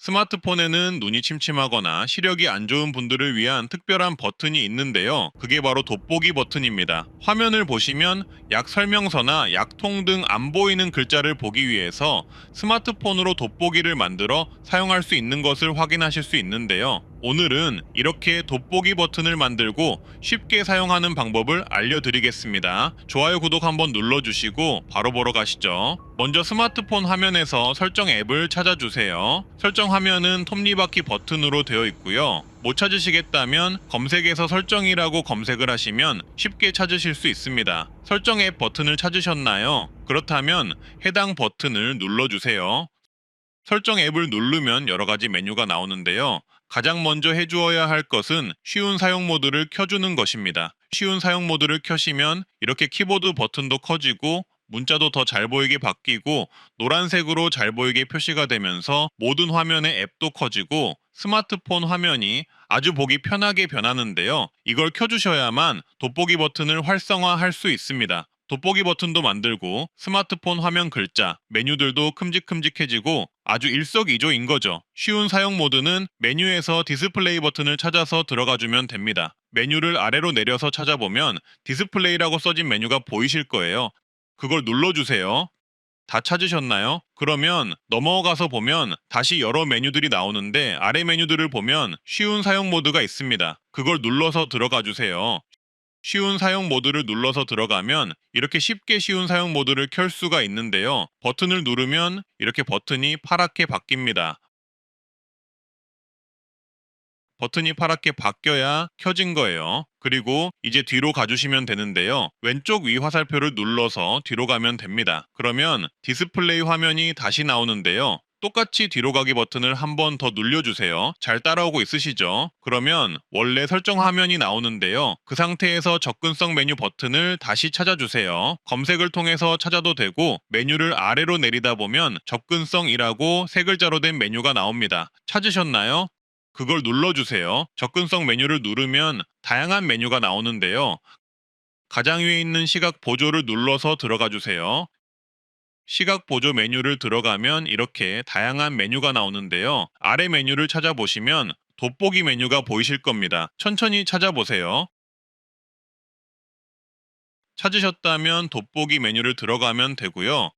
스마트폰에는 눈이 침침하거나 시력이 안 좋은 분들을 위한 특별한 버튼이 있는데요. 그게 바로 돋보기 버튼입니다. 화면을 보시면 약 설명서나 약통 등 안 보이는 글자를 보기 위해서 스마트폰으로 돋보기를 만들어 사용할 수 있는 것을 확인하실 수 있는데요. 오늘은 이렇게 돋보기 버튼을 만들고 쉽게 사용하는 방법을 알려드리겠습니다. 좋아요, 구독 한번 눌러주시고 바로 보러 가시죠. 먼저 스마트폰 화면에서 설정 앱을 찾아주세요. 설정 화면은 톱니바퀴 버튼으로 되어 있고요. 못 찾으시겠다면 검색에서 설정이라고 검색을 하시면 쉽게 찾으실 수 있습니다. 설정 앱 버튼을 찾으셨나요? 그렇다면 해당 버튼을 눌러주세요. 설정 앱을 누르면 여러 가지 메뉴가 나오는데요. 가장 먼저 해주어야 할 것은 쉬운 사용 모드를 켜주는 것입니다. 쉬운 사용 모드를 켜시면 이렇게 키보드 버튼도 커지고 문자도 더 잘 보이게 바뀌고 노란색으로 잘 보이게 표시가 되면서 모든 화면의 앱도 커지고 스마트폰 화면이 아주 보기 편하게 변하는데요. 이걸 켜주셔야만 돋보기 버튼을 활성화할 수 있습니다. 돋보기 버튼도 만들고 스마트폰 화면 글자, 메뉴들도 큼직큼직해지고 아주 일석이조인 거죠. 쉬운 사용 모드는 메뉴에서 디스플레이 버튼을 찾아서 들어가 주면 됩니다. 메뉴를 아래로 내려서 찾아보면 디스플레이라고 써진 메뉴가 보이실 거예요. 그걸 눌러주세요. 다 찾으셨나요? 그러면 넘어가서 보면 다시 여러 메뉴들이 나오는데 아래 메뉴들을 보면 쉬운 사용 모드가 있습니다. 그걸 눌러서 들어가 주세요. 쉬운 사용 모드를 눌러서 들어가면 이렇게 쉽게 쉬운 사용 모드를 켤 수가 있는데요. 버튼을 누르면 이렇게 버튼이 파랗게 바뀝니다. 버튼이 파랗게 바뀌어야 켜진 거예요. 그리고 이제 뒤로 가주시면 되는데요. 왼쪽 위 화살표를 눌러서 뒤로 가면 됩니다. 그러면 디스플레이 화면이 다시 나오는데요. 똑같이 뒤로 가기 버튼을 한 번 더 눌려주세요. 잘 따라오고 있으시죠? 그러면 원래 설정 화면이 나오는데요. 그 상태에서 접근성 메뉴 버튼을 다시 찾아주세요. 검색을 통해서 찾아도 되고 메뉴를 아래로 내리다 보면 접근성이라고 세 글자로 된 메뉴가 나옵니다. 찾으셨나요? 그걸 눌러주세요. 접근성 메뉴를 누르면 다양한 메뉴가 나오는데요. 가장 위에 있는 시각 보조를 눌러서 들어가 주세요. 시각 보조 메뉴를 들어가면 이렇게 다양한 메뉴가 나오는데요. 아래 메뉴를 찾아보시면 돋보기 메뉴가 보이실 겁니다. 천천히 찾아보세요. 찾으셨다면 돋보기 메뉴를 들어가면 되고요.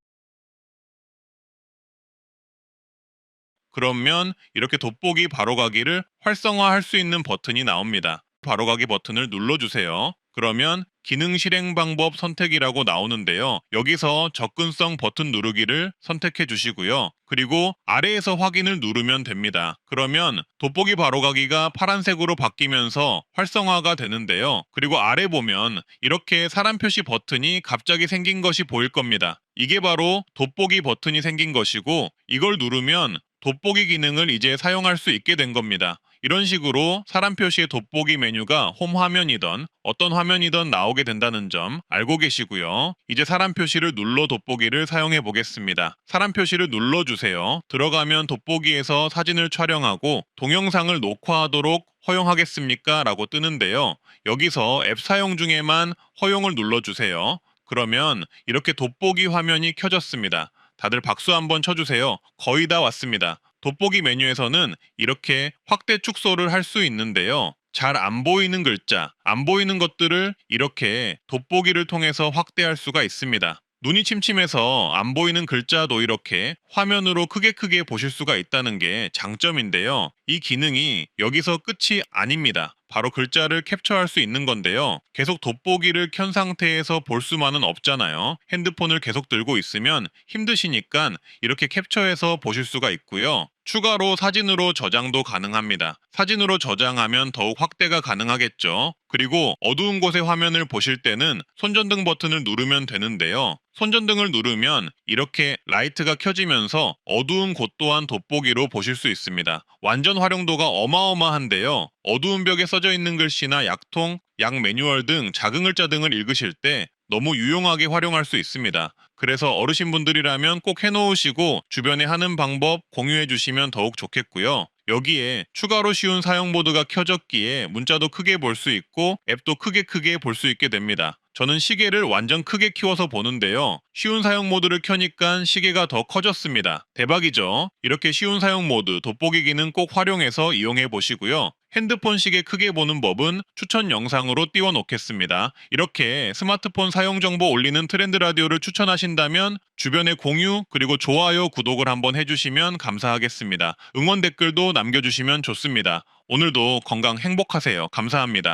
그러면 이렇게 돋보기 바로가기를 활성화할 수 있는 버튼이 나옵니다. 바로가기 버튼을 눌러주세요. 그러면 기능 실행 방법 선택이라고 나오는데요. 여기서 접근성 버튼 누르기를 선택해 주시고요. 그리고 아래에서 확인을 누르면 됩니다. 그러면 돋보기 바로가기가 파란색으로 바뀌면서 활성화가 되는데요. 그리고 아래 보면 이렇게 사람 표시 버튼이 갑자기 생긴 것이 보일 겁니다. 이게 바로 돋보기 버튼이 생긴 것이고 이걸 누르면 돋보기 기능을 이제 사용할 수 있게 된 겁니다. 이런 식으로 사람 표시의 돋보기 메뉴가 홈 화면이던 어떤 화면이든 나오게 된다는 점 알고 계시고요. 이제 사람 표시를 눌러 돋보기를 사용해 보겠습니다. 사람 표시를 눌러주세요. 들어가면 돋보기에서 사진을 촬영하고 동영상을 녹화하도록 허용하겠습니까? 라고 뜨는데요. 여기서 앱 사용 중에만 허용을 눌러주세요. 그러면 이렇게 돋보기 화면이 켜졌습니다. 다들 박수 한번 쳐주세요. 거의 다 왔습니다. 돋보기 메뉴에서는 이렇게 확대 축소를 할 수 있는데요. 잘 안 보이는 글자, 안 보이는 것들을 이렇게 돋보기를 통해서 확대할 수가 있습니다. 눈이 침침해서 안 보이는 글자도 이렇게 화면으로 크게 크게 보실 수가 있다는 게 장점인데요. 이 기능이 여기서 끝이 아닙니다. 바로 글자를 캡처할 수 있는 건데요. 계속 돋보기를 켠 상태에서 볼 수만은 없잖아요. 핸드폰을 계속 들고 있으면 힘드시니까 이렇게 캡처해서 보실 수가 있고요. 추가로 사진으로 저장도 가능합니다. 사진으로 저장하면 더욱 확대가 가능하겠죠. 그리고 어두운 곳의 화면을 보실 때는 손전등 버튼을 누르면 되는데요. 손전등을 누르면 이렇게 라이트가 켜지면서 어두운 곳 또한 돋보기로 보실 수 있습니다. 완전 활용도가 어마어마한데요. 어두운 벽에 써져 있는 글씨나 약통, 약 매뉴얼 등 작은 글자 등을 읽으실 때 너무 유용하게 활용할 수 있습니다. 그래서 어르신분들이라면 꼭 해놓으시고 주변에 하는 방법 공유해 주시면 더욱 좋겠고요. 여기에 추가로 쉬운 사용 모드가 켜졌기에 문자도 크게 볼 수 있고 앱도 크게 크게 볼 수 있게 됩니다. 저는 시계를 완전 크게 키워서 보는데요. 쉬운 사용 모드를 켜니까 시계가 더 커졌습니다. 대박이죠? 이렇게 쉬운 사용 모드 돋보기 기능 꼭 활용해서 이용해 보시고요. 핸드폰 시계 크게 보는 법은 추천 영상으로 띄워 놓겠습니다. 이렇게 스마트폰 사용 정보 올리는 트렌드 라디오를 추천하신다면 주변에 공유 그리고 좋아요 구독을 한번 해주시면 감사하겠습니다. 응원 댓글도 남겨주시면 좋습니다. 오늘도 건강 행복하세요. 감사합니다.